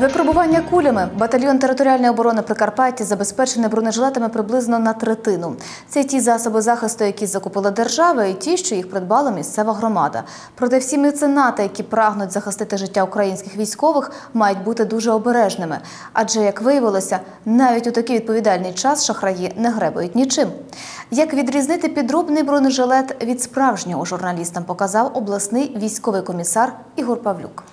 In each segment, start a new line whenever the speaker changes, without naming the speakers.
Випробування кулями батальйон територіальної оборони Прикарпаття забезпечений бронежилетами приблизно на третину. Це ті засоби захисту, які закупила держава, і ті, що їх придбала місцева громада. Проте всі меценати, які прагнуть захистити життя українських військових, мають бути дуже обережними. Адже, як виявилося, навіть у такий відповідальний час шахраї не гребують нічим. Як відрізнити підробний бронежилет від справжнього журналістам показав обласний військовий комісар Ігор Павлюк.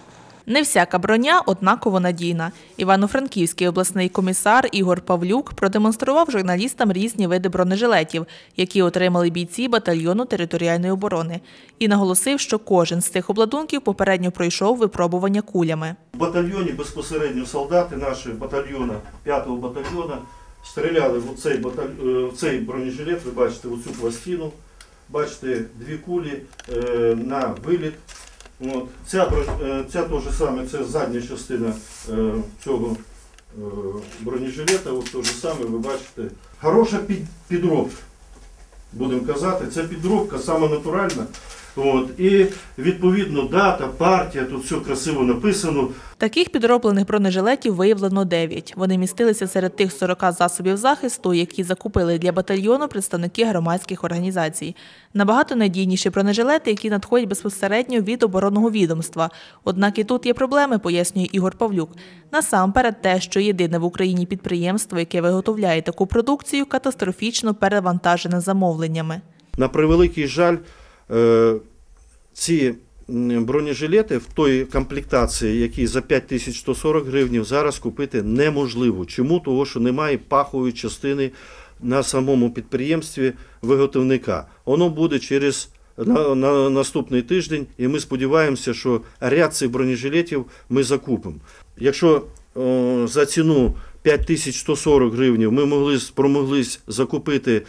Не всяка броня однаково надійна. Івано-Франківський обласний комісар Ігор Павлюк продемонстрував журналістам різні види бронежилетів, які отримали бійці батальйону територіальної оборони, і наголосив, що кожен з цих обладунків попередньо пройшов випробування кулями.
В батальйоні безпосередньо солдати наші батальйона, 5-го батальйона, стріляли в цей, баталь... е, в цей бронежилет, ви бачите, в цю пластину, бачите, дві кулі е, на виліт. От. Ця, е, ця теж саме, це задня частина е, цього е, бронежилета, от ж саме, ви бачите. Хороша під, підробка, будемо казати, це підробка, саме натуральна. От. І відповідно дата, партія, тут все красиво написано.
Таких підроблених бронежилетів виявлено 9. Вони містилися серед тих 40 засобів захисту, які закупили для батальйону представники громадських організацій. Набагато надійніші бронежилети, які надходять безпосередньо від оборонного відомства. Однак і тут є проблеми, пояснює Ігор Павлюк. Насамперед, те, що єдине в Україні підприємство, яке виготовляє таку продукцію, катастрофічно перевантажене замовленнями.
На превеликий жаль, ці бронежилети в той комплектації, які за 5140 гривень, зараз купити неможливо. Чому? Того, що немає пахової частини на самому підприємстві виготовника. Воно буде через на, на наступний тиждень, і ми сподіваємося, що ряд цих бронежилетів ми закупимо. Якщо о, за ціну 5140 гривень ми могли спромоглись закупити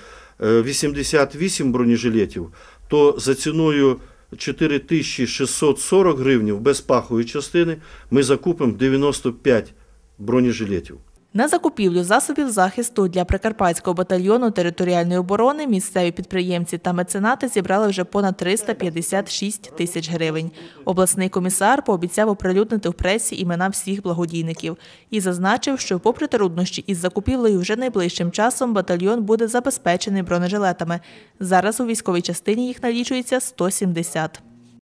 е, 88 бронежилетів, то за ціною 4640 гривень без пахової частини ми закупимо 95 бронежилетів.
На закупівлю засобів захисту для Прикарпатського батальйону територіальної оборони місцеві підприємці та меценати зібрали вже понад 356 тисяч гривень. Обласний комісар пообіцяв оприлюднити в пресі імена всіх благодійників і зазначив, що, попри труднощі із закупівлею, вже найближчим часом батальйон буде забезпечений бронежилетами. Зараз у військовій частині їх налічується 170.